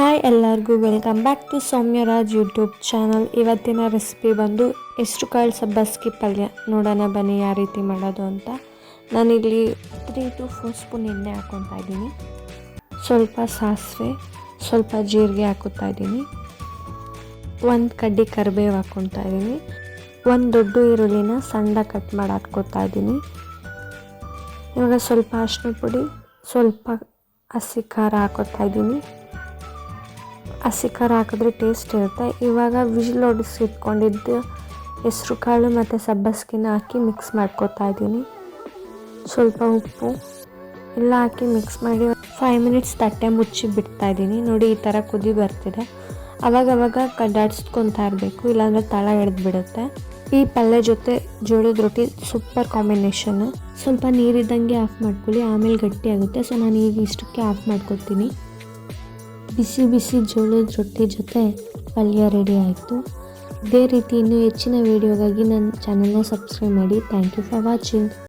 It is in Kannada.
ಹಾಯ್ ಎಲ್ಲರಿಗೂ welcome back to Soumyaraj YouTube channel ಇವತ್ತಿನ ರೆಸಿಪಿ ಬಂದು ಎಷ್ಟು ಕಾಳು ಸಬ್ಬಸ್ಗಿ ಪಲ್ಯ? ನೋಡೋಣ ಬನ್ನಿ ಯಾವ ರೀತಿ ಮಾಡೋದು ಅಂತ. ನಾನಿಲ್ಲಿ ತ್ರೀ ಟು ಫೋರ್ ಸ್ಪೂನ್ ಎಣ್ಣೆ ಹಾಕ್ಕೊತಾ ಇದ್ದೀನಿ. ಸ್ವಲ್ಪ ಸಾಸಿವೆ, ಸ್ವಲ್ಪ ಜೀರಿಗೆ ಹಾಕೋತಾ ಇದ್ದೀನಿ. ಒಂದು ಕಡ್ಡಿ ಕರಿಬೇವು ಹಾಕ್ಕೊತಾ ಇದ್ದೀನಿ. ಒಂದು ದೊಡ್ಡ ಈರುಳ್ಳಿನ ಸಣ್ಣ ಕಟ್ ಮಾಡಿ ಹಾಕ್ಕೊತಾ ಇದ್ದೀನಿ. ಇವಾಗ ಸ್ವಲ್ಪ ಅರಿಶಿನ ಪುಡಿ, ಸ್ವಲ್ಪ ಹಸಿ ಖಾರ ಹಾಕೋತಾ ಇದ್ದೀನಿ. ಹಸಿ ಖಾರ ಹಾಕಿದ್ರೆ ಟೇಸ್ಟ್ ಇರುತ್ತೆ. ಇವಾಗ ವಿಜಿಲ್ ಹೊಡಿಸಿ ಇಟ್ಕೊಂಡಿದ್ದು ಹೆಸ್ರು ಕಾಳು ಮತ್ತು ಸಬ್ಬಸ್ಗಿನ ಹಾಕಿ ಮಿಕ್ಸ್ ಮಾಡ್ಕೊತಾ ಇದ್ದೀನಿ. ಸ್ವಲ್ಪ ಉಪ್ಪು ಎಲ್ಲ ಹಾಕಿ ಮಿಕ್ಸ್ ಮಾಡಿ ಫೈವ್ ಮಿನಿಟ್ಸ್ ತಟ್ಟೆ ಮುಚ್ಚಿ ಬಿಡ್ತಾ ಇದ್ದೀನಿ. ನೋಡಿ ಈ ಥರ ಕುದಿ ಬರ್ತಿದೆ. ಅವಾಗವಾಗ ಕಡ್ಡಾಡಿಸ್ಕೊತಾ ಇರಬೇಕು, ಇಲ್ಲಾಂದರೆ ತಳ ಎಳೆದು ಬಿಡುತ್ತೆ. ಈ ಪಲ್ಯ ಜೊತೆ ಜೋಳದ ರೊಟ್ಟಿ ಸೂಪರ್ ಕಾಂಬಿನೇಷನ್ನು ಸ್ವಲ್ಪ ನೀರಿದ್ದಂಗೆ ಆಫ್ ಮಾಡ್ಕೊಳ್ಳಿ, ಆಮೇಲೆ ಗಟ್ಟಿ ಆಗುತ್ತೆ. ಸೊ ನಾನು ಈಗ ಇಷ್ಟಕ್ಕೆ ಆಫ್ ಮಾಡ್ಕೊತೀನಿ. ಬಿಸಿ ಬಿಸಿ ಜೋಳದ ರೊಟ್ಟಿ ಜೊತೆ ಪಲ್ಯ ರೆಡಿ ಆಯಿತು. ಇದೇ ರೀತಿ ಇನ್ನೂ ಹೆಚ್ಚಿನ ವೀಡಿಯೋಗಾಗಿ ನನ್ನ ಚಾನಲ್ನ ಸಬ್ಸ್ಕ್ರೈಬ್ ಮಾಡಿ. Thank you for watching